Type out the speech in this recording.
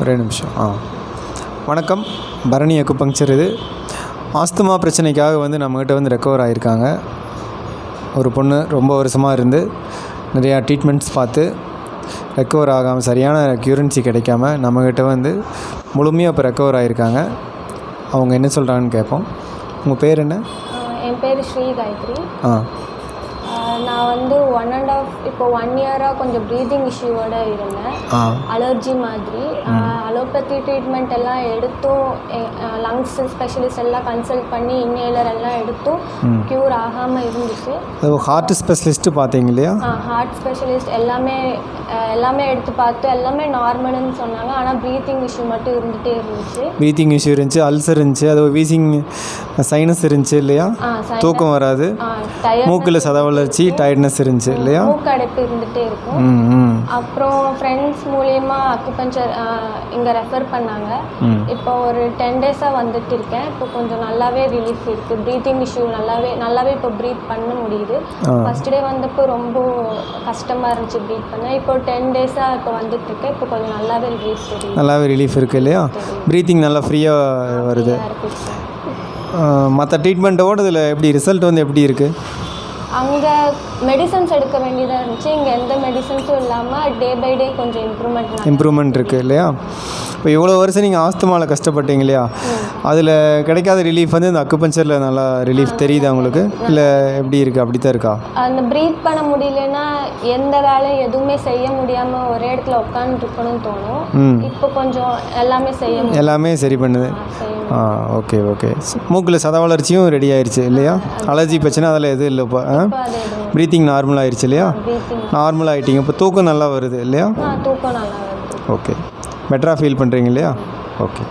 ஒரே நிமிஷம் ஆ. வணக்கம் பரணி அக்குபங்க்சர் இது. ஆஸ்துமா பிரச்சனைக்காக வந்து நம்மக்கிட்ட வந்து ரெக்கவர் ஆகியிருக்காங்க ஒரு பொண்ணு ரொம்ப வருஷமாக இருந்து நிறையா ட்ரீட்மெண்ட்ஸ் பார்த்து ரெக்கவர் ஆகாமல் சரியான க்யூரன்சி கிடைக்காம நம்மக்கிட்ட வந்து முழுமையாக இப்போ ரெக்கவர் ஆகியிருக்காங்க அவங்க என்ன சொல்கிறாங்கன்னு கேட்போம். உங்கள் பேர் என்ன? என் பேர் ஸ்ரீ காயத்ரி. ஆ. நான் வந்து ஒன் அண்ட் ஆஃப் இப்போ ஒன் இயராக கொஞ்சம் ப்ரீதிங் இஷ்யூவோட இருந்தேன். அலர்ஜி மாதிரி. அலோபதி ட்ரீட்மெண்ட் எல்லாம் எடுத்தும் லங்ஸ் ஸ்பெஷலிஸ்ட் எல்லாம் கன்சல்ட் பண்ணி இன்னேலர் எல்லாம் எடுத்தும் க்யூர் ஆகாமல் இருந்துச்சு. ஹார்ட் ஸ்பெஷலிஸ்ட்டு பார்த்தீங்க இல்லையா? ஹார்ட் ஸ்பெஷலிஸ்ட் எல்லாமே எல்லாமே எடுத்து பார்த்து எல்லாமே நார்மல்னு சொன்னாங்க. ஆனால் ப்ரீத்திங் இஷ்யூ மட்டும் இருந்துகிட்டே இருந்துச்சு. ப்ரீத்திங் இஷ்யூ இருந்துச்சு அல்சர் இருந்துச்சு அது வீசிங் சைனஸ் இருந்துச்சு இல்லையா? தூக்கம் வராது. மூக்கில் சத வளர்ச்சி டயர்ட்னஸ் இருந்துச்சு இல்லையா? மூக்கடைப்பு இருந்துகிட்டே இருக்கும். அப்புறம் ஃப்ரெண்ட்ஸ் மூலியமா அக்குபஞ்சர் இங்கே ரெஃபர் பண்ணாங்க. இப்போ ஒரு டென் டேஸாக வந்துட்டு இருக்கேன். இப்போ கொஞ்சம் நல்லாவே ரிலீஃப் இருக்குது ப்ரீத்திங் இஷ்யூ நல்லாவே நல்லாவே இப்போ ப்ரீத் பண்ண முடியுது. ஃபஸ்ட் டே வந்தப்போ ரொம்ப கஷ்டமாக இருந்துச்சு ப்ரீத் பண்ண. இப்போ டென் டேஸாக இப்போ வந்துட்டு இருக்கேன். இப்போ கொஞ்சம் நல்லாவே ரிலீஃப் நல்லாவே ரிலீஃப் இருக்குது இல்லையா? ப்ரீத்திங் நல்லா ஃப்ரீயாக வருது. மற்ற ட்ரீட்மெண்ட்டோட இதில் எப்படி ரிசல்ட் வந்து எப்படி இருக்குது அங்கே மெடிசன்ஸ் எடுக்க வேண்டியதாக இருந்துச்சு. இங்கே எந்த மெடிசன்ஸும் இல்லாமல் டே பை டே கொஞ்சம் இம்ப்ரூவ்மெண்ட் இம்ப்ரூவ்மெண்ட் இருக்குது இல்லையா? இப்போ இவ்வளோ வருஷம் நீங்கள் ஆஸ்துமாவில் கஷ்டப்பட்டீங்க இல்லையா? அதில் கிடைக்காத ரிலீஃப் வந்து இந்த அக்குபஞ்சரில் நல்லா ரிலீஃப் தெரியுதா உங்களுக்கு? இல்லை எப்படி இருக்குது அப்படி தான் இருக்கா? அந்த ப்ரீத் பண்ண முடியலன்னா எந்த வேலையும் எதுவுமே செய்ய முடியாம ஒரே இடத்துல உட்காந்துருக்கணும்னு தோணும். இப்போ கொஞ்சம் எல்லாமே செய்ய எல்லாமே சரி பண்ணுது. ஆ ஓகே ஓகே மூக்கில் சத வளர்ச்சியும் ரெடி ஆயிருச்சு இல்லையா? அலர்ஜி பிரச்சனை அதில் எதுவும் இல்லை இப்போ ப்ரீத்திங் நார்மல் ஆயிடுச்சு இல்லையா? நார்மல் ஆகிட்டீங்க இப்போ தூக்கம் நல்லா வருது இல்லையா? ஓகே பெட்டராக ஃபீல் பண்ணுறீங்க இல்லையா? ஓகே